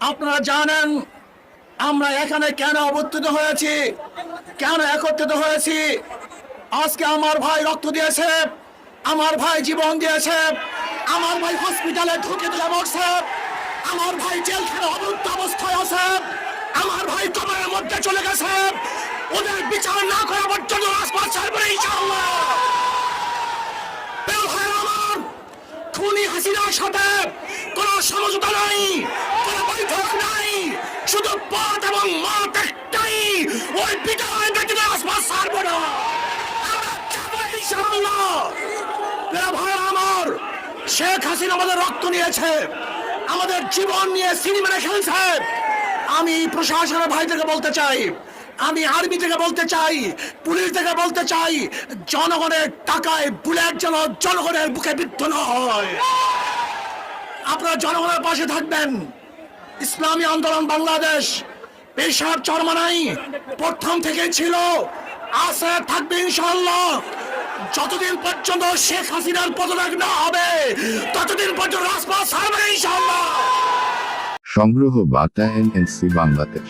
আপনারা জানেন আমরা এখানে কেন অবস্থিত হয়েছি? কেন একত্রিত হয়েছি? আজকে আমার ভাই রক্ত দিয়েছে, আমার ভাই জীবন দিয়েছে, আমার ভাই হসপিটালে ঢুকে দিলে মরছে, আমার ভাই জেল জেলখানে অবরুদ্ধ অবস্থায় আছে, আমার ভাই কবরের মধ্যে চলে গেছে। ওদের বিচার না করা পর্যন্ত রাজপথ ছাড়বে ইনশাআল্লাহ। খুনি হাসিনার সাথে কোনো সমঝোতা নাই কোনো বৈঠক নাই শুধু পথ এবং মত একটাই। ওই বিদায় ব্যক্তিদের আশপাশ ছাড়বো না। আমার শেখ হাসিনা আমাদের রক্ত নিয়েছে। আমাদের জীবন নিয়ে সিনেমা খেলছে। আমি প্রশাসনের ভাই থেকে বলতে চাই, আমি আর্মি থেকে বলতে চাই, পুলিশ থেকে বলতে চাই, জনগণের টাকায় বুলেট যেন জনগণের বুকে বিদ্ধ না হয়। আপনারা জনগণের পাশে থাকবেন। ইসলামী আন্দোলন বাংলাদেশ পেশার চরমানাই প্রথম থেকে ছিল। আছে থাকবে ইনশাল্লাহ যতদিন পর্যন্ত শেখ হাসিনার পদত্যাগ না হবে, ততদিন পর্যন্ত রাজপথ ছাড়বে ইনশাল্লাহ সংগ্রহ বার্তা এনএনসি বাংলাদেশ।